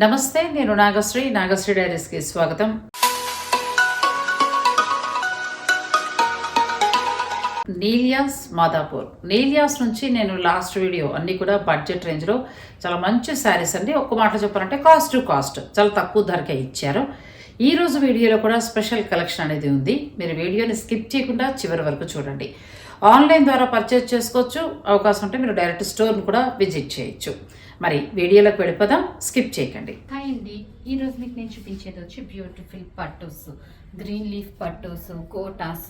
నమస్తే నేను నాగశ్రీ. నాగశ్రీ డైరీస్కి స్వాగతం. నీలియాస్ మాదాపూర్. నీలియాస్ నుంచి నేను లాస్ట్ వీడియో అన్నీ కూడా బడ్జెట్ రేంజ్లో. చాలా మంచి శారీస్ అండి. ఒక్క మాట చెప్పాలంటే కాస్ట్ టు కాస్ట్ చాలా తక్కువ ధరకే ఇచ్చారు. ఈ రోజు వీడియోలో కూడా స్పెషల్ కలెక్షన్ అనేది ఉంది. మీరు వీడియోని స్కిప్ చేయకుండా చివరి వరకు చూడండి. ఆన్లైన్ ద్వారా పర్చేజ్ చేసుకోవచ్చు. అవకాశం ఉంటే మీరు డైరెక్ట్ స్టోర్ని కూడా విజిట్ చేయొచ్చు. మరి వీడియోలోకి వెళ్ళిపోదాం. స్కిప్ చేయకండి. హాయ్ అండి. ఈ రోజు మీకు నేను చూపించేది వచ్చి బ్యూటిఫుల్ పట్టోస్ గ్రీన్ లీఫ్ పట్టుస్ కోటాస్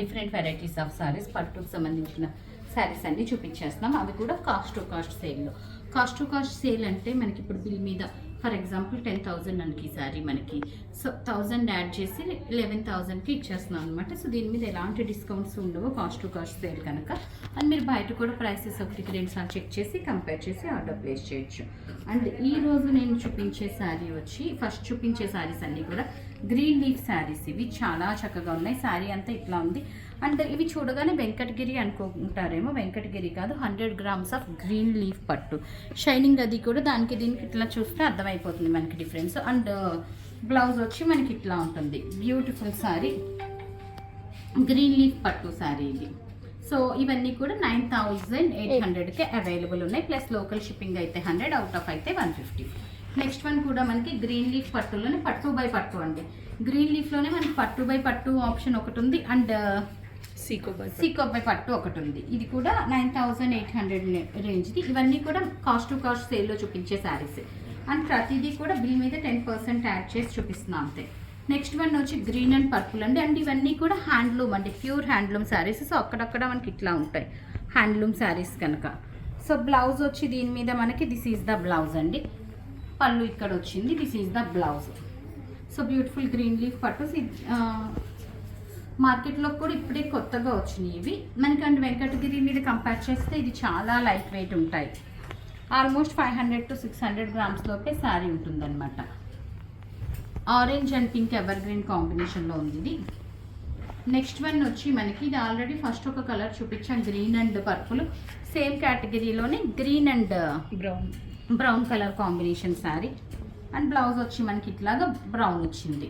డిఫరెంట్ వెరైటీస్ ఆఫ్ సారీస్ పట్టుకు సంబంధించిన శారీస్ అన్నీ చూపించేస్తున్నాం. అవి కూడా కాస్ట్ టు కాస్ట్ సేల్లో కాస్ట్ టు కాస్ట్ సేల్ అంటే మనకి ఇప్పుడు బిల్ మీద ఫర్ ఎగ్జాంపుల్ టెన్ థౌజండ్ మనకి శారీ మనకి. సో థౌజండ్ యాడ్ చేసి లెవెన్ థౌజండ్కి ఇచ్చేస్తున్నాం అనమాట సో దీని మీద ఎలాంటి డిస్కౌంట్స్ ఉండవు కాస్ట్ టు కాస్ట్ సేల్ కనుక అండ్ మీరు బయట కూడా ప్రైసెస్ ఒకటికి రెండు సార్లు చెక్ చేసి కంపేర్ చేసి ఆర్డర్ ప్లేస్ చేయొచ్చు. అండ్ ఈ రోజు నేను చూపించే శారీ వచ్చి ఫస్ట్ చూపించే శారీస్ అన్నీ కూడా గ్రీన్ లీఫ్ శారీస్ ఇవి. చాలా చక్కగా ఉన్నాయి. శారీ అంతా ఇట్లా ఉంది. అండ్ ఇవి చూడగానే వెంకటగిరి అనుకుంటారేమో. వెంకటగిరి కాదు hundred grams of green leaf పట్టు. షైనింగ్ అది కూడా దానికి దీనికి ఇట్లా చూస్తే అర్థమైపోతుంది మనకి డిఫరెన్స్. అండ్ బ్లౌజ్ వచ్చి మనకి ఇట్లా ఉంటుంది. బ్యూటిఫుల్ శారీ గ్రీన్ లీఫ్ పట్టు శారీ ఇది. సో ఇవన్నీ కూడా నైన్ థౌజండ్ ఎయిట్ హండ్రెడ్కి అవైలబుల్ ఉన్నాయి. ప్లస్ లోకల్ షిప్పింగ్ అయితే హండ్రెడ్ అవుట్ ఆఫ్ అయితే వన్ ఫిఫ్టీ. నెక్స్ట్ వన్ కూడా మనకి గ్రీన్ లీఫ్ పట్టులోనే పట్టు బై పట్టు అండి. గ్రీన్ లీఫ్లోనే మనకి పట్టు బై పట్టు ఆప్షన్ ఒకటి ఉంది. అండ్ సీకో బై పట్టు ఒకటి ఉంది. ఇది కూడా నైన్ థౌజండ్ ఎయిట్ హండ్రెడ్ రేంజ్ది ఇవన్నీ కూడా కాస్ట్ టు కాస్ట్ సేల్లో చూపించే శారీస్ అండ్ ప్రతిదీ కూడా బిల్ మీద టెన్ పర్సెంట్ యాడ్ చేసి చూపిస్తున్నాం అంతే. నెక్స్ట్ వన్ వచ్చి గ్రీన్ అండ్ పర్పుల్ అండి. అండ్ ఇవన్నీ కూడా హ్యాండ్లూమ్ అండి. ప్యూర్ హ్యాండ్లూమ్ శారీస్ సో అక్కడక్కడ మనకి ఇట్లా ఉంటాయి. హ్యాండ్లూమ్ శారీస్ కనుక. సో బ్లౌజ్ వచ్చి దీని మీద మనకి దిస్ ఈజ్ ద బ్లౌజ్ అండి. పళ్ళు ఇక్కడ వచ్చింది. This is the blouse so beautiful green leaf పట్టు. మార్కెట్లో కూడా ఇప్పుడే కొత్తగా వచ్చినాయి ఇవి. మనకంటే వెంకటగిరి మీద కంపేర్ చేస్తే ఇది చాలా లైట్ వెయిట్ ఉంటాయి. Almost five hundred to six hundred grams లోపే శారీ ఉంటుందన్నమాట. Orange and pink evergreen కాంబినేషన్లో ఉంది ఇది. నెక్స్ట్ వన్ వచ్చి మనకి ఇది ఆల్రెడీ ఫస్ట్ ఒక కలర్ చూపించాం green and purple same కేటగిరీలోనే green and brown brown colour combination sari and blouse వచ్చి మనకి ఇట్లాగా బ్రౌన్ వచ్చింది.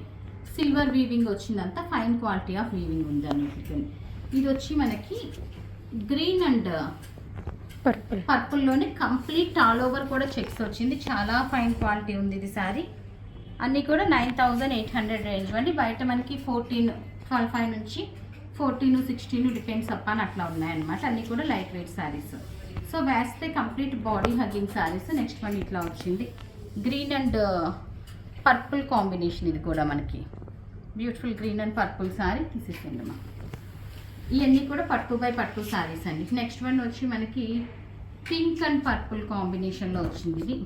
సిల్వర్ వీవింగ్ వచ్చిందంతా ఫైన్ క్వాలిటీ ఆఫ్ వీవింగ్ ఉంది అన్నిటికీ. ఇది వచ్చి మనకి గ్రీన్ అండ్ పర్పుల్ పర్పుల్లోనే కంప్లీట్ ఆల్ ఓవర్ కూడా చెక్స్ వచ్చింది. చాలా ఫైన్ క్వాలిటీ ఉంది ఇది శారీ అన్నీ కూడా nine thousand eight hundred range అండి. బయట మనకి ఫోర్టీన్ ట్వెల్వ్ ఫైవ్ నుంచి ఫోర్టీన్ సిక్స్టీన్ డిపెండ్స్ అప్పాన్ అట్లా ఉన్నాయన్నమాట. అన్నీ కూడా లైట్ వెయిట్ శారీస్ సో వేస్తే complete body hugging saris next one ఇట్లా వచ్చింది. గ్రీన్ అండ్ పర్పుల్ కాంబినేషన్ ఇది కూడా మనకి. Beautiful green and purple sari తీసేసేయండి అమ్మా ఇవన్నీ కూడా పట్టు బై పట్టు శారీస్ అండి. నెక్స్ట్ వన్ వచ్చి మనకి పింక్ అండ్ పర్పుల్ కాంబినేషన్లో వచ్చింది ఇది.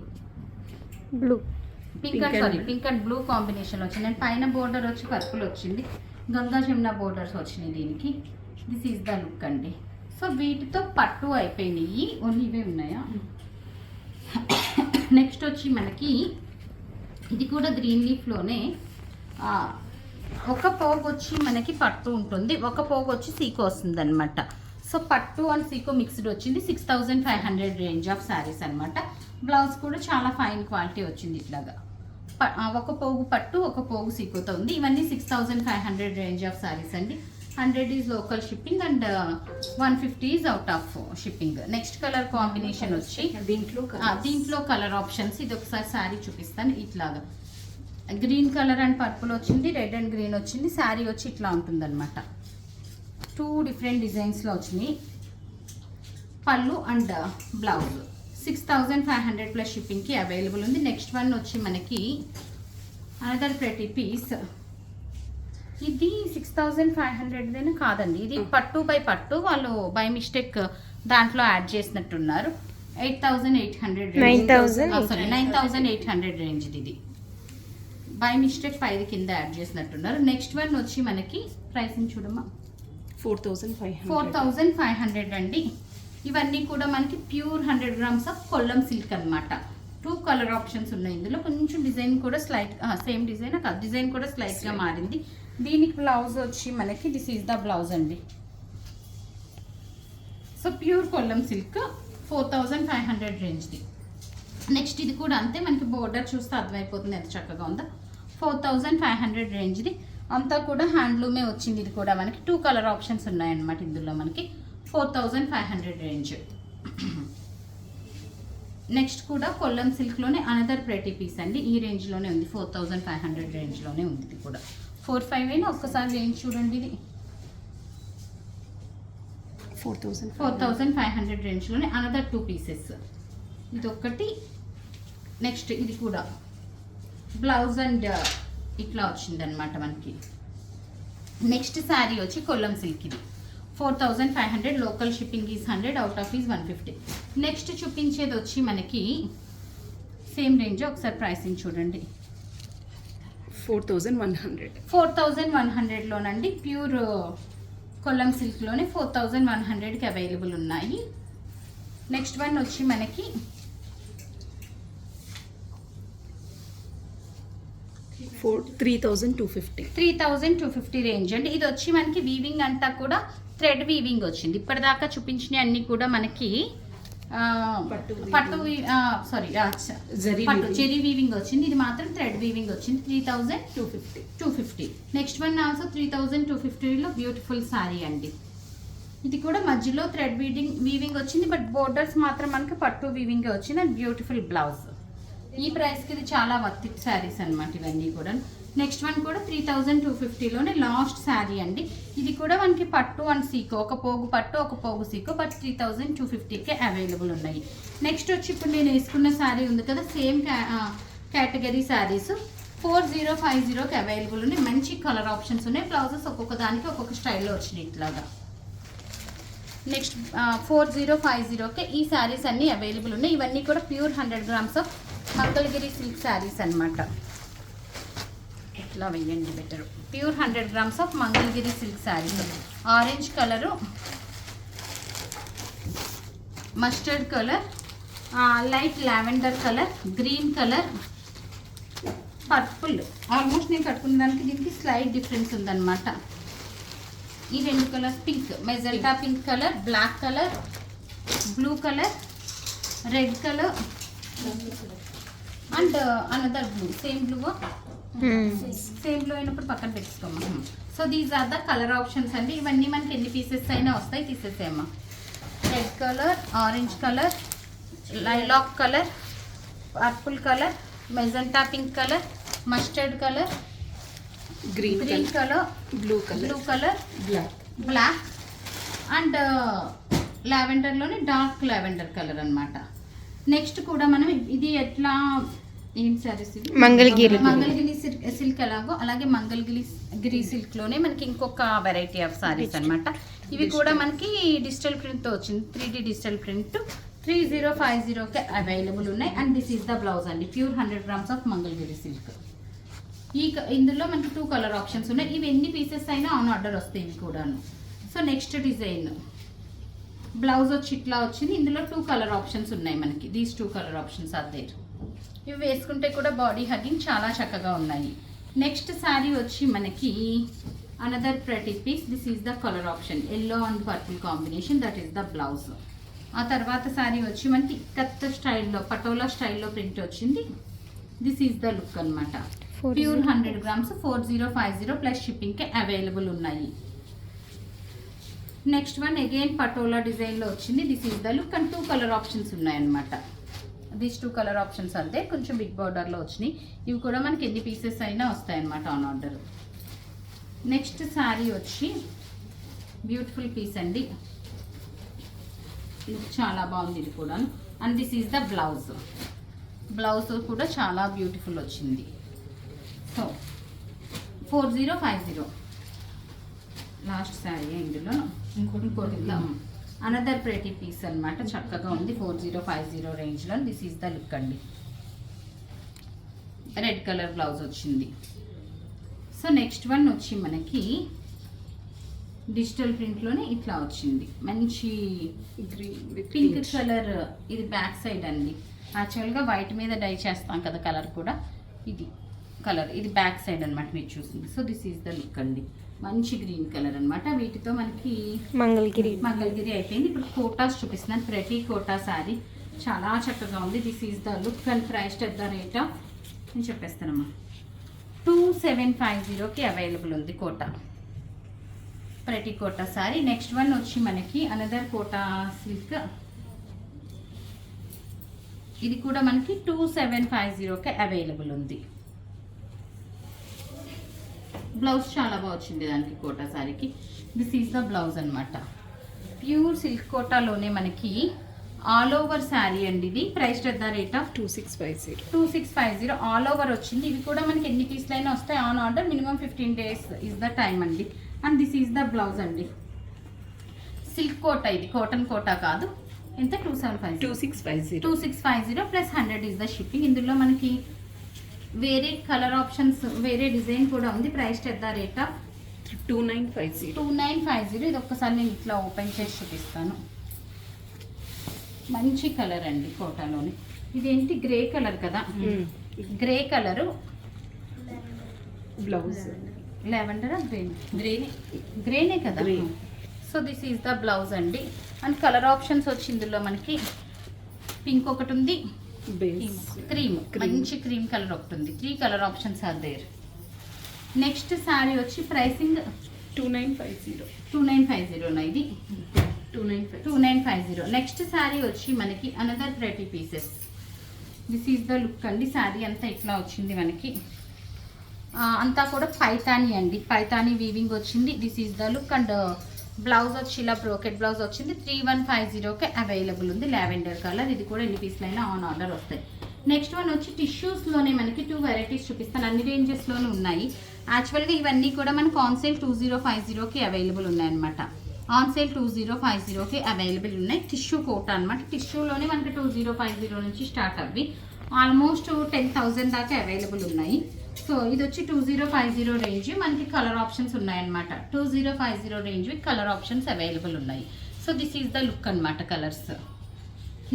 Blue. Pink and sorry pink and blue combination వచ్చింది. అండ్ పైన బోర్డర్ వచ్చి పర్పుల్ వచ్చింది. గంగా జమున బోర్డర్స్ వచ్చినాయి దీనికి. దిస్ ఈజ్ ద లుక్ అండి. సో వీటితో పట్టు అయిపోయినాయి. ఓన్లీ ఇవే ఉన్నాయా? నెక్స్ట్ వచ్చి మనకి ఇది కూడా గ్రీన్ లీఫ్లోనే ఒక పోగు వచ్చి మనకి పట్టు ఉంటుంది. ఒక పోగు వచ్చి సీకో వస్తుంది అనమాట సో పట్టు అండ్ సీకో మిక్స్డ్ వచ్చింది. Six thousand five hundred range of saris అనమాట బ్లౌజ్ కూడా చాలా ఫైన్ క్వాలిటీ వచ్చింది ఇట్లాగా. ఒక పోగు పట్టు ఒక పోగు సీకోతో ఉంది. ఇవన్నీ six thousand five hundred range of saris అండి. Hundred is local shipping and one fifty is out of shipping next colour combination వచ్చి దీంట్లో దీంట్లో కలర్ ఆప్షన్స్ ఇది ఒకసారి శారీ చూపిస్తాను ఇట్లాగా. గ్రీన్ కలర్ అండ్ పర్పుల్ వచ్చింది రెడ్ అండ్ గ్రీన్ వచ్చింది శారీ వచ్చి ఇట్లా ఉంటుందన్నమాట. టూ డిఫరెంట్ డిజైన్స్లో వచ్చినాయి. పళ్ళు and blouse. Six thousand five hundred plus షిప్పింగ్కి available ఉంది. నెక్స్ట్ వన్ వచ్చి మనకి అనదర్ ప్రతి పీస్. ఇది సిక్స్ థౌజండ్ ఫైవ్ హండ్రెడ్ కాదండి. ఇది పట్టు బై పట్టు వాళ్ళు బై మిస్టేక్ దాంట్లో యాడ్ చేసినట్టున్నారు. Eight thousand eight hundred 9,800. Sorry nine thousand eight hundred range ఇది. బై మిస్టేక్ ఫైవ్ కింద యాడ్ చేసినట్టున్నారు. నెక్స్ట్ వన్ వచ్చి మనకి ప్రైసింగ్ చూడమ్మా. Four thousand five four thousand five hundred అండి. ఇవన్నీ కూడా మనకి pure hundred grams of Kollam silk అన్నమాట. టూ కలర్ ఆప్షన్స్ ఉన్నాయి ఇందులో. కొంచెం డిజైన్ కూడా స్లైట్ సేమ్ డిజైన్ కాదు. డిజైన్ కూడా స్లైట్గా మారింది. దీనికి బ్లౌజ్ వచ్చి మనకి దిస్ ఈజ్ ద బ్లౌజ్ అండి. So pure Kollam silk four thousand five hundred రేంజ్ది next ఇది కూడా అంతే. మనకి బోర్డర్ చూస్తే అర్థమైపోతుంది. ఎంత చక్కగా ఉందో. ఫోర్ థౌజండ్ ఫైవ్ హండ్రెడ్ రేంజ్ది అంతా కూడా హ్యాండ్లూమే వచ్చింది. ఇది కూడా మనకి టూ కలర్ ఆప్షన్స్ ఉన్నాయన్నమాట ఇందులో మనకి four thousand five hundred range next కూడా కొల్లం సిల్క్లోనే అనదర్ ప్రెటీ పీస్ అండి. ఈ రేంజ్లోనే ఉంది. ఫోర్ థౌజండ్ ఫైవ్ హండ్రెడ్ రేంజ్లోనే ఉంది ఇది కూడా. ఫోర్ ఫైవ్ అయినా ఒక్కసారి రేంజ్ చూడండి ఇది. Four thousand four thousand five hundred రేంజ్లోనే another two pieces ఇది ఒకటి నెక్స్ట్ ఇది కూడా. బ్లౌజ్ అండ్ ఇట్లా వచ్చిందనమాట మనకి. నెక్స్ట్ శారీ వచ్చి కొల్లం సిల్క్ ఇది four thousand five hundred local shipping is hundred out of is one fifty. Next చూపించేది వచ్చి మనకి సేమ్ రేంజ్ ఒకసారి ప్రైసింగ్ చూడండి. Four thousand one hundred. Four thousand one హండ్రెడ్లోనండి pure Kollam సిల్క్లోనే ఫోర్ థౌజండ్ వన్ హండ్రెడ్కి అవైలబుల్ ఉన్నాయి. నెక్స్ట్ వన్ వచ్చి మనకి four three thousand two fifty. Three thousand two fifty range అండి. ఇది వచ్చి మనకి వీవింగ్ అంతా కూడా థ్రెడ్ వీవింగ్ వచ్చింది. ఇప్పటిదాకా చూపించిన అన్ని కూడా మనకి పట్టు సారీ జరీ పట్టు. చెరీ వీవింగ్ వచ్చింది. ఇది మాత్రం థ్రెడ్ వీవింగ్ వచ్చింది. Three thousand two fifty. Two fifty. Next one also three thousand two ఫిఫ్టీలో బ్యూటిఫుల్ శారీ అండి. ఇది కూడా మధ్యలో థ్రెడ్ వీవింగ్ వీవింగ్ వచ్చింది. బట్ బోర్డర్స్ మాత్రం మనకి పట్టు వీవింగ్ వచ్చింది. అండ్ బ్యూటిఫుల్ బ్లౌజ్ ఈ ప్రైస్కి ఇది చాలా వర్త్ శారీస్ అనమాట ఇవన్నీ కూడా. నెక్స్ట్ వన్ కూడా త్రీ థౌజండ్ టూ ఫిఫ్టీలోనే లాస్ట్ శారీ అండి. ఇది కూడా మనకి పట్టు అండ్ సీకో ఒక పోగు పట్టు ఒక పోగు సీకో బట్ త్రీ థౌజండ్ టూ ఫిఫ్టీకే అవైలబుల్ ఉన్నాయి. నెక్స్ట్ వచ్చి ఇప్పుడు నేను వేసుకున్న శారీ ఉంది కదా same category saris four zero five జీరోకి అవైలబుల్ ఉన్నాయి. మంచి కలర్ ఆప్షన్స్ ఉన్నాయి. బ్లౌజెస్ ఒక్కొక్క దానికి ఒక్కొక్క స్టైల్లో వచ్చినాయి ఇట్లాగా. నెక్స్ట్ ఫోర్ జీరో ఫైవ్ జీరోకి ఈ శారీస్ అన్నీ అవైలబుల్ ఉన్నాయి. ఇవన్నీ కూడా pure hundred grams of Mangalagiri silk saris అన్నమాట. ఇట్లా వెయ్యండి better pure hundred grams of Mangalagiri silk saris orange colour mustard colour light lavender colour green colour purple almost నేను కట్టుకున్న దానికి దీనికి స్లైట్ డిఫరెన్స్ ఉందన్నమాట. ఈ రెండు colours pink magenta pink colour black colour blue colour red colour and another blue same blue same blue అయినప్పుడు పక్కన పెట్టుకోమ్మా so these are the colour options అండి. ఇవన్నీ మనకి ఎన్ని పీసెస్ అయినా వస్తాయి తీసేసేమ్మా red colour orange colour lilac colour purple colour magenta pink colour mustard colour green green colour blue colour blue colour black black and లావెండర్లోనే dark lavender colour అన్నమాట. Next కూడా మనం ఇది ఎట్లా ఏం సారీస్ మంగళగిరి. మంగళగిరి సిల్క్ సిల్క్ ఎలాగో అలాగే మంగళగిరి గిరి సిల్క్లోనే మనకి ఇంకొక వెరైటీ ఆఫ్ సారీస్ అన్నమాట. ఇవి కూడా మనకి డిజిటల్ ప్రింట్తో వచ్చింది. Three D digital print three zero five జీరోకి అవైలబుల్ ఉన్నాయి. And this is the blouse అండి. Pure hundred grams of Mangalagiri silk ఈ ఇందులో మనకి టూ కలర్ ఆప్షన్స్ ఉన్నాయి. ఇవి ఎన్ని పీసెస్ అయినా ఆన్ ఆర్డర్ వస్తాయి ఇవి కూడాను. సో నెక్స్ట్ డిజైన్ బ్లౌజ్ వచ్చి ఇట్లా వచ్చింది. ఇందులో టూ కలర్ ఆప్షన్స్ ఉన్నాయి మనకి. These two colour options are there ఇవి వేసుకుంటే కూడా బాడీ హగ్గింగ్ చాలా చక్కగా ఉన్నాయి. నెక్స్ట్ శారీ వచ్చి మనకి అనదర్ ప్రతి piece this is the colour option yellow and purple combination that is the blouse ఆ తర్వాత శారీ వచ్చి మనకి కత్త స్టైల్లో పటోలా స్టైల్లో ప్రింట్ వచ్చింది. దిస్ ఈస్ ద లుక్ అన్నమాట. Pure hundred grams four zero five zero plus షిప్పింగ్కి available ఉన్నాయి. నెక్స్ట్ వన్ అగైన్ పటోలా డిజైన్లో వచ్చింది. This is the look and two colour options ఉన్నాయన్నమాట. దీస్ టూ కలర్ ఆప్షన్స్ అంతే కొంచెం బిగ్ బార్డర్లో వచ్చినాయి. ఇవి కూడా మనకి ఎన్ని పీసెస్ అయినా వస్తాయన్నమాట ఆన్ ఆర్డర్ నెక్స్ట్ శారీ వచ్చి బ్యూటిఫుల్ పీస్ అండి. లుక్ చాలా బాగుంది ఇది కూడా. And this is the blouse blouse కూడా చాలా బ్యూటిఫుల్ వచ్చింది. So four zero five zero last sari ఇందులో ఇంకోటి ఇంకోటి అనదర్ ప్రెటీ పీస్ అన్నమాట. చక్కగా ఉంది. ఫోర్ జీరో ఫైవ్ జీరో రేంజ్లో దిస్ ఈజ్ ద లుక్ అండి. రెడ్ కలర్ బ్లౌజ్ వచ్చింది. సో నెక్స్ట్ వన్ వచ్చి మనకి డిజిటల్ ప్రింట్లోనే ఇట్లా వచ్చింది. మంచి పింక్ కలర్ ఇది బ్యాక్ సైడ్ అండి. యాక్చువల్గా వైట్ మీద డై చేస్తాం కదా కలర్ కూడా. ఇది కలర్ ఇది బ్యాక్ సైడ్ అన్నమాట మీరు చూసింది. So this is the look అండి. మంచి గ్రీన్ కలర్ అన్నమాట. వీటితో మనకి మంగళగిరి. మంగళగిరి అయిపోయింది. ఇప్పుడు కోటాస్ చూపిస్తున్నాను. ప్రతి కోటా శారీ చాలా చక్కగా ఉంది. This is the look and price the rate నేను చెప్పేస్తానమ్మా. టూ సెవెన్ ఫైవ్ జీరోకి అవైలబుల్ ఉంది కోట. ప్రతి కోట సారీ నెక్స్ట్ వన్ వచ్చి మనకి అనదర్ కోట సిల్క్ ఇది కూడా మనకి టూ సెవెన్ ఫైవ్ జీరోకి అవైలబుల్ ఉంది. బ్లౌజ్ చాలా బాగా వచ్చింది దానికి కోటా సారీకి. దిస్ ఈజ్ ద బ్లౌజ్ అన్నమాట. ప్యూర్ సిల్క్ కోటాలోనే మనకి ఆల్ ఓవర్ శారీ అండి ఇది. Price at the rate of two six five zero two six five zero all over వచ్చింది. ఇవి కూడా మనకి ఎన్ని పీస్లు అయినా వస్తాయి. On order minimum fifteen days is the time అండి. And this is the blouse అండి. సిల్క్ కోట ఇది. కాటన్ కోట కాదు. ఎంత? Two seven five two six five zero two six five zero plus hundred is the shipping ఇందులో మనకి వేరే colour options వేరే design కూడా ఉంది. Price at the rate? Two nine five zero. Two nine five zero. ఇది ఒక్కసారి నేను ఇట్లా ఓపెన్ చేసి చూపిస్తాను. మంచి కలర్ అండి కోటాలోని. ఇదేంటి గ్రే కలర్ కదా? Grey colour. బ్లౌజ్. లెవెండరా గ్రీన్? గ్రీన్. గ్రేనే కదా. So this is the blouse అండి. అండ్ కలర్ ఆప్షన్స్ వచ్చి ఇందులో మనకి పింక్ ఒకటి ఉంది. క్రీమ్. మంచి క్రీమ్ కలర్ ఒకటి ఉంది. Three colour options are there next sari వచ్చి pricing two nine five zero two nine five zero ఇది. Two nine five two nine five zero next sari వచ్చి మనకి another pretty pieces this is the look అండి. శారీ అంతా ఇట్లా వచ్చింది మనకి. అంతా కూడా పైతాని అండి. పైతాని వీవింగ్ వచ్చింది. This is the look and blouse వచ్చి ఇలా బ్రోకెట్ బ్లౌజ్ వచ్చింది. త్రీ వన్ ఫైవ్ జీరోకి అవైలబుల్ ఉంది. Lavender colour. ఇది కూడా ఎన్ని పీస్లు అయినా ఆన్ ఆర్డర్ వస్తాయి. నెక్స్ట్ వన్ వచ్చి టిష్యూస్లోనే మనకి టూ వెరైటీస్ చూపిస్తాను. అన్ని రేంజెస్లోనూ ఉన్నాయి. యాక్చువల్గా ఇవన్నీ కూడా మనకు on sale two zero five జీరోకి అవైలబుల్ ఉన్నాయన్నమాట. On sale two zero five జీరోకి అవైలబుల్ ఉన్నాయి. టిష్యూ కోట అనమాట టిష్యూలోనే మనకి టూ జీరో ఫైవ్ జీరో నుంచి స్టార్ట్ అవి ఆల్మోస్ట్ టెన్ థౌజండ్ దాకా అవైలబుల్ ఉన్నాయి. సో ఇది వచ్చి two zero five zero range మనకి కలర్ ఆప్షన్స్ ఉన్నాయన్నమాట. Two zero five zero range colour options available ఉన్నాయి. So this is the look అనమాట కలర్స్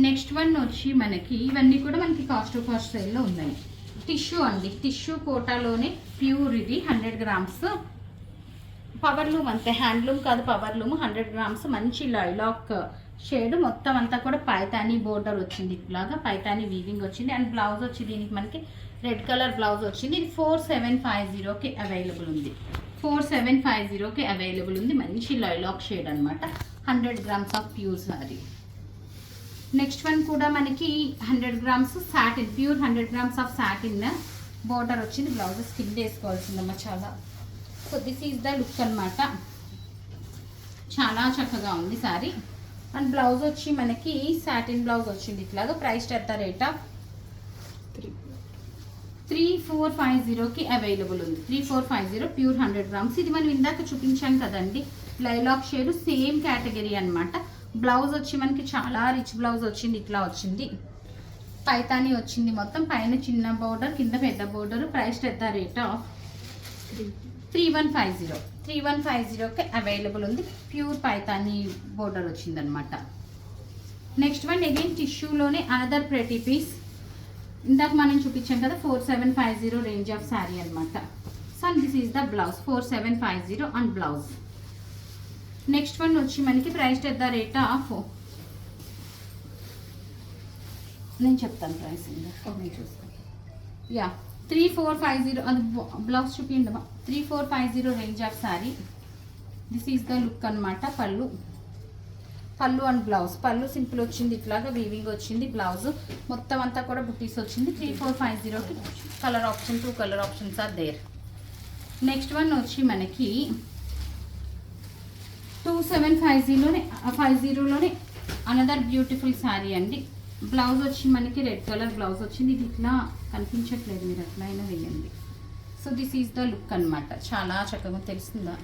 నెక్స్ట్ వన్ వచ్చి మనకి ఇవన్నీ కూడా మనకి కాస్ట్ కాస్ట్ సేల్లో ఉన్నాయి. టిష్యూ అండి. టిష్యూ కోటాలోనే ప్యూర్ ఇది హండ్రెడ్ గ్రామ్స్ పవర్ లూమ్ అంతే. హ్యాండ్లూమ్ కాదు పవర్ లూమ్ హండ్రెడ్ గ్రామ్స్ మంచి లైలాక్ షేడ్ మొత్తం అంతా కూడా పైతానీ బోర్డర్ వచ్చింది. ఇట్లాగా పైతానీ వీవింగ్ వచ్చింది. అండ్ బ్లౌజ్ వచ్చి దీనికి మనకి రెడ్ కలర్ బ్లౌజ్ వచ్చింది. ఇది ఫోర్ సెవెన్ ఫైవ్ జీరోకి అవైలబుల్ ఉంది. ఫోర్ సెవెన్ ఫైవ్ జీరోకి అవైలబుల్ ఉంది. మంచి లైలాక్ షేడ్ అనమాట hundred grams of pure sari next one కూడా మనకి hundred grams satin pure hundred grams of satin border వచ్చింది. బ్లౌజ్ స్కిన్ వేసుకోవాల్సిందమ్మా చాలా. So this is the look అనమాట చాలా చక్కగా ఉంది సారీ అండ్ బ్లౌజ్ వచ్చి మనకి సాటిన్ బ్లౌజ్ వచ్చింది ఇట్లాగా. Price at the rate? Of three three four five జీరోకి అవైలబుల్ ఉంది. Three four five zero pure hundred grams. ఇది మనం ఇందాక చూపించాం కదండి. లైలాక్ షేడ్ సేమ్ కేటగిరీ అనమాట బ్లౌజ్ వచ్చి మనకి చాలా రిచ్ బ్లౌజ్ వచ్చింది ఇట్లా వచ్చింది. పైతాని వచ్చింది మొత్తం. పైన చిన్న బోర్డర్ కింద పెద్ద బోర్డర్ ప్రైస్ పెద్ద rate of three three one five zero. Three one five జీరోకి అవైలబుల్ ఉంది. ప్యూర్ పైతాని బోర్డర్ వచ్చిందనమాట నెక్స్ట్ వన్ అగైన్ టిష్యూలోనే అనదర్ ప్రెటీ పీస్ ఇందాక మనం చూపించాం కదా four seven five zero range of sari అనమాట so this is the blouse four seven five zero and blouse next one వచ్చి మనకి price at the rate of నేను చెప్తాను ప్రైస్ చూస్తాను yeah three four five zero అది blouse చూపించండి three four five zero range of sari this is the look అన్నమాట పళ్ళు. పళ్ళు అండ్ బ్లౌజ్. పళ్ళు సింపుల్ వచ్చింది ఇట్లాగా వీవింగ్ వచ్చింది బ్లౌజ్. మొత్తం అంతా కూడా బుటీస్ వచ్చింది. త్రీ ఫోర్ ఫైవ్ జీరోకి colour option two colour options are there next one వచ్చి మనకి టూ సెవెన్ ఫైవ్ జీరోనే ఫైవ్ జీరోలోనే అనదర్ బ్యూటిఫుల్ శారీ అండి. బ్లౌజ్ వచ్చి మనకి రెడ్ కలర్ బ్లౌజ్ వచ్చింది. ఇది ఇట్లా కనిపించట్లేదు మీరు ఎట్లా అయినా వేయండి so this is the look అన్నమాట. చాలా చక్కగా తెలుస్తుందా?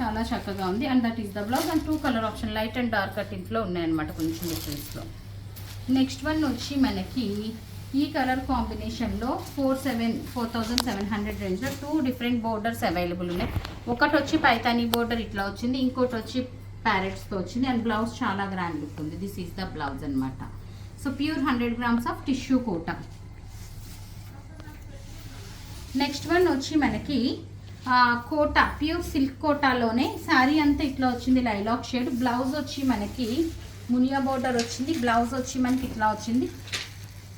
చాలా చక్కగా ఉంది. And that is the blouse and two colour option light and dark కటింగ్లో ఉన్నాయన్నమాట కొంచెం డిఫరెన్స్లో నెక్స్ట్ వన్ వచ్చి మనకి ఈ కలర్ కాంబినేషన్లో four seven four thousand seven hundred రేంజ్లో టూ డిఫరెంట్ బోర్డర్స్ అవైలబుల్ ఉన్నాయి. ఒకటి వచ్చి పైతానీ బోర్డర్ ఇట్లా వచ్చింది. ఇంకోటి వచ్చి ప్యారెట్స్తో వచ్చింది. అండ్ బ్లౌజ్ చాలా గ్రాండ్ లుక్ ఉంది. దిస్ ఈస్ ద బ్లౌజ్ అనమాట so pure hundred grams of tissue Kota next one వచ్చి మనకి కోట ప్యూర్ సిల్క్ కోటాలోనే శారీ అంతా ఇట్లా వచ్చింది లైలాక్ షేడ్. బ్లౌజ్ వచ్చి మనకి మునియా బోర్డర్ వచ్చింది బ్లౌజ్ వచ్చి మనకి ఇట్లా వచ్చింది.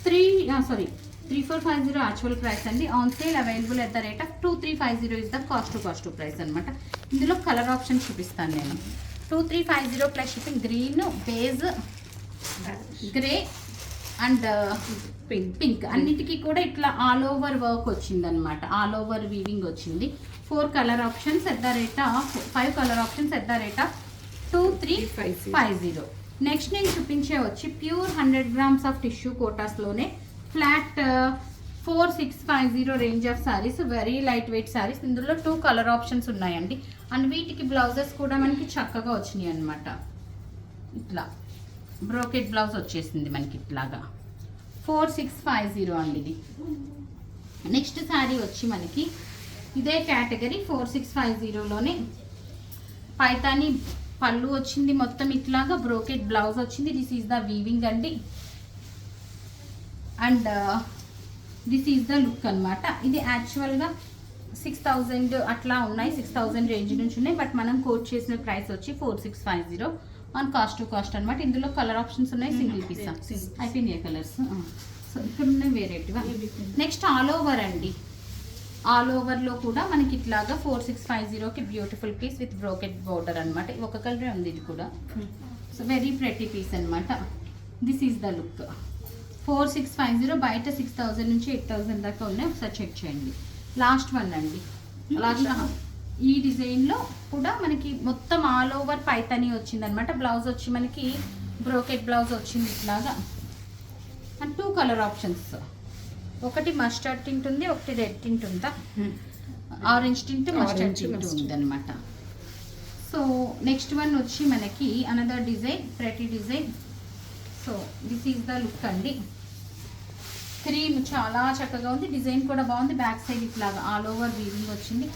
Three sorry three four five zero actual price అండి. On sale available at the rate of two three five zero is the cost cost price అనమాట ఇందులో కలర్ ఆప్షన్ చూపిస్తాను నేను. Two three five zero plus shipping green beige grey and pink pink అన్నిటికీ కూడా ఇట్లా all over work వచ్చింది అనమాట all over weaving వచ్చింది. Four colour options at the rate of five colour options at the rate of two three. Five zero next నేను చూపించే వచ్చి pure hundred grams of tissue కోటాస్లోనే flat four six five zero range of saris very light weight saris ఇందులో two colour options ఉన్నాయండి. And వీటికి blouses కూడా మనకి చక్కగా వచ్చినాయి అనమాట ఇట్లా. బ్రోకెట్ బ్లౌజ్ వచ్చేసింది మనకి ఇట్లాగా. ఫోర్ సిక్స్ ఫైవ్ జీరో అండి ఇది. నెక్స్ట్ శారీ వచ్చి మనకి ఇదే కేటగిరీ ఫోర్ సిక్స్ ఫైవ్ జీరోలోనే. పైతాని పళ్ళు వచ్చింది మొత్తం ఇట్లాగా బ్రోకెట్ బ్లౌజ్ వచ్చింది. దిస్ ఈజ్ ద వీవింగ్ అండి. And this is the look అన్నమాట. ఇది యాక్చువల్గా సిక్స్ థౌజండ్ అట్లా ఉన్నాయి. సిక్స్ థౌజండ్ రేంజ్ నుంచి ఉన్నాయి. బట్ మనం కోట్ చేసిన ప్రైస్ వచ్చి four six five zero on cost to cost అనమాట ఇందులో కలర్ ఆప్షన్స్ ఉన్నాయి. Single piece. అయిపోయినాయి కలర్స్. సో ఇక్కడ ఉన్నాయి వేరేటివా. నెక్స్ట్ ఆల్ ఓవర్ అండి. ఆల్ ఓవర్లో కూడా మనకి ఇట్లాగా ఫోర్ సిక్స్ ఫైవ్ జీరోకి beautiful piece with brocade border అనమాట ఒక కలరే ఉంది ఇది కూడా. సో వెరీ ప్రెటీ పీస్ అనమాట this is the look four six five zero బయట సిక్స్ థౌజండ్ నుంచి ఎయిట్ థౌజండ్ దాకా ఉన్నాయి. ఒకసారి చెక్ చేయండి. లాస్ట్ వన్ అండి. లాస్ట్ ఈ డిజైన్లో కూడా మనకి మొత్తం ఆల్ ఓవర్ పైతని వచ్చింది అనమాట బ్లౌజ్ వచ్చి మనకి బ్రోకెట్ బ్లౌజ్ వచ్చింది ఇట్లాగా. అండ్ టూ కలర్ ఆప్షన్స్ ఒకటి మస్టర్డ్ టింట్ ఉంది ఒకటి రెడ్ టింట్ ఉందా orange tint mustard tint mustard. ఉంది అనమాట సో నెక్స్ట్ వన్ వచ్చి మనకి another design pretty design so this is the look అండి. క్రీమ్ చాలా చక్కగా ఉంది డిజైన్ కూడా బాగుంది. బ్యాక్ సైడ్ ఇట్లాగా ఆల్ ఓవర్ వీవింగ్ వచ్చింది.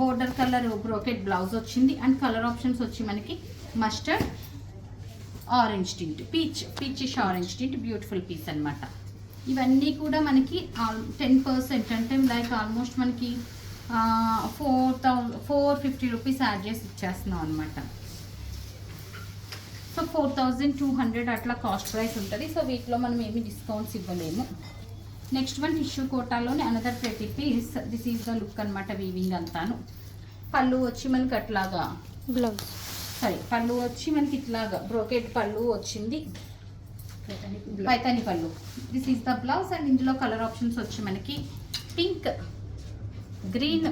బోర్డర్ కలర్ బ్రోకెట్ బ్లౌజ్ వచ్చింది. అండ్ కలర్ ఆప్షన్స్ వచ్చి మనకి mustard orange tint peach peachish orange tint beautiful piece అన్నమాట. ఇవన్నీ కూడా మనకి టెన్ పర్సెంట్ అంటే లైక్ ఆల్మోస్ట్ మనకి four thousand four fifty rupees add చేసి ఇచ్చేస్తున్నాం అనమాట so four thousand two hundred అట్లా కాస్ట్ ప్రైస్ ఉంటుంది. సో వీటిలో మనం ఏమి డిస్కౌంట్స్ ఇవ్వలేము. Next one tissue కోటాలోనే another pretty piece this is the look అనమాట వీవింగ్ అంతాను. పళ్ళు వచ్చి మనకి అట్లాగా బ్లౌజ్ సారీ పళ్ళు వచ్చి మనకి ఇట్లాగా బ్రోకెట్ పళ్ళు వచ్చింది. పైతాని పళ్ళు. This is the blouse and ఇందులో కలర్ ఆప్షన్స్ వచ్చి మనకి pink green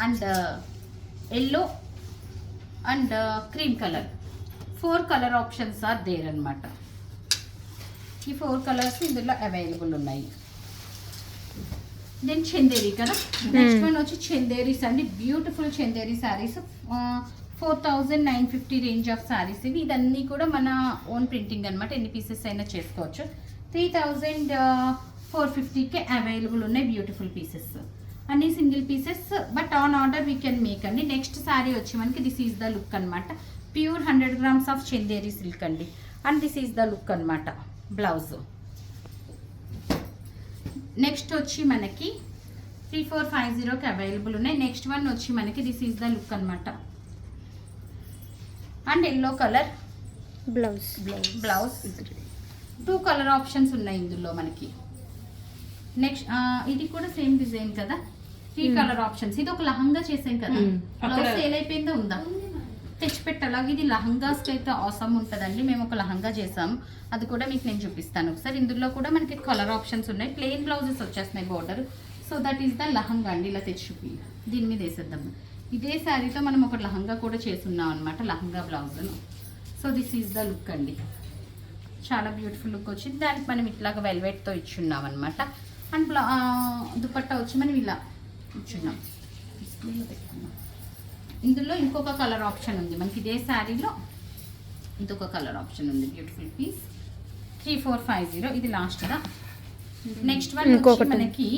and yellow and cream colour four colour options are there అనమాట ఈ ఫోర్ కలర్స్ ఇందులో అవైలబుల్ ఉన్నాయి. దెన్ చందేరి కదా? నెక్స్ట్ వన్ వచ్చి చందేరీస్ అండి beautiful Chanderi saris four thousand nine fifty range of saris ఇవి. ఇదన్నీ కూడా మన ఓన్ ప్రింటింగ్ అనమాట ఎన్ని పీసెస్ అయినా చేసుకోవచ్చు. త్రీ థౌజండ్ ఫోర్ ఫిఫ్టీకే అవైలబుల్ ఉన్నాయి బ్యూటిఫుల్ పీసెస్. అన్ని single pieces but on order we can make అండి. నెక్స్ట్ శారీ వచ్చి మనకి దిస్ ఈజ్ ద లుక్ అనమాట pure hundred grams of Chanderi silk అండి. And this is the look అనమాట బ్లౌజ్. నెక్స్ట్ వచ్చి మనకి త్రీ ఫోర్ ఫైవ్ జీరోకి అవైలబుల్ ఉన్నాయి. నెక్స్ట్ వన్ వచ్చి మనకి దిస్ ఈజ్ ద లుక్ అనమాట and yellow colour blouse blouse two colour options ఉన్నాయి ఇందులో మనకి. నెక్స్ట్ ఇది కూడా సేమ్ డిజైన్ కదా? Three Hmm. కలర్ ఆప్షన్స్ ఇది ఒక లహంగా చేసాం కదా? Hmm. బ్లౌజ్ అక్కడ- సేల్ అయిపోయిందో ఉందా? తెచ్చిపెట్టి అలాగే ఇది లహంగాస్కి అయితే అవసరం ఉంటుందండి. మేము ఒక లహంగా చేసాము అది కూడా మీకు నేను చూపిస్తాను. ఒకసారి ఇందులో కూడా మనకి కలర్ ఆప్షన్స్ ఉన్నాయి. ప్లెయిన్ బ్లౌజెస్ వచ్చేస్తున్నాయి border so that is the lehenga అండి. ఇలా తెచ్చి చూపి. దీని మీద వేసేద్దాం. ఇదే శారీతో మనం ఒక లహంగా కూడా చేసున్నాం అనమాట lehenga బ్లౌజ్ను. So this is the look అండి. చాలా బ్యూటిఫుల్ లుక్ వచ్చింది. దానికి మనం ఇట్లాగ వెల్వెట్తో ఇచ్చున్నాం అనమాట అండ్ బ్లా దుపట్టా వచ్చి మనం ఇలా ఇచ్చున్నాం. డిస్ప్లేలో పెట్టుకున్నాం. ఇందులో ఇంకొక కలర్ ఆప్షన్ ఉంది. మనకి ఇదే శారీలో ఇంకొక కలర్ ఆప్షన్ ఉంది. Beautiful piece three four five zero ఇది లాస్ట్గా నెక్స్ట్ వన్. మనకి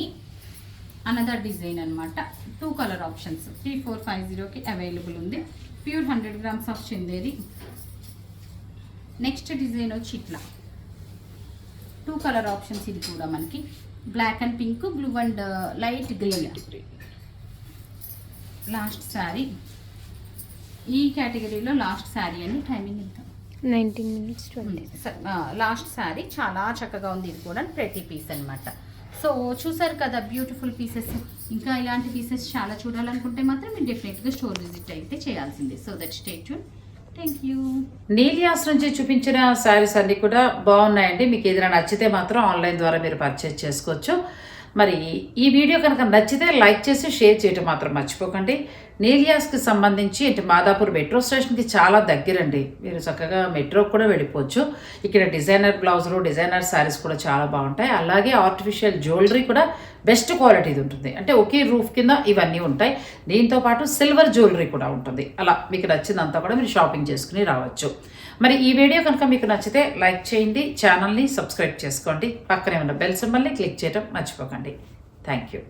అనదర్ డిజైన్ అన్నమాట. Two colour options three four five జీరోకి అవైలబుల్ ఉంది. Pure hundred grams of Chanderi next design వచ్చి ఇట్లా. టూ కలర్ ఆప్షన్స్ ఇది కూడా మనకి. Black and pink blue and light green last sari ఈ కేటగిరీలో లాస్ట్ శారీ అండి టైమింగ్ ఎంత నైన్టీన్ మినిట్స్ లాస్ట్ శారీ చాలా చక్కగా ఉంది ఇది కూడా. ప్రతి పీస్ అన్నమాట. సో చూసారు కదా బ్యూటిఫుల్ పీసెస్ ఇంకా ఇలాంటి పీసెస్ చాలా చూడాలనుకుంటే మాత్రం మీరు డెఫినెట్గా స్టోర్ విజిట్ అయితే చేయాల్సిందే. So that stay tune thank you Neelias నుంచి చూపించిన శారీస్ అన్నీ కూడా బాగున్నాయండి. మీకు ఏదైనా నచ్చితే మాత్రం ఆన్లైన్ ద్వారా మీరు పర్చేజ్ చేసుకోవచ్చు. మరి ఈ వీడియో కనుక నచ్చితే లైక్ చేసి షేర్ చేయటం మాత్రం మర్చిపోకండి. నీలియాస్కి సంబంధించి అంటే మాదాపూర్ మెట్రో స్టేషన్కి చాలా దగ్గరండి. మీరు చక్కగా మెట్రోకి కూడా వెళ్ళిపోవచ్చు. ఇక్కడ డిజైనర్ బ్లౌజులు డిజైనర్ శారీస్ కూడా చాలా బాగుంటాయి. అలాగే ఆర్టిఫిషియల్ జ్యువెలరీ కూడా బెస్ట్ క్వాలిటీది ఉంటుంది. అంటే ఒకే రూఫ్ కింద ఇవన్నీ ఉంటాయి. దీంతో పాటు సిల్వర్ జ్యువెలరీ కూడా ఉంటుంది. అలా మీకు నచ్చిందంతా కూడా మీరు షాపింగ్ చేసుకుని రావచ్చు. మరి ఈ వీడియో కనుక మీకు నచ్చితే లైక్ చేయండి ఛానల్ని సబ్స్క్రైబ్ చేసుకోండి. పక్కనే ఉన్న బెల్ సింబల్ని క్లిక్ చేయడం మర్చిపోకండి. Thank you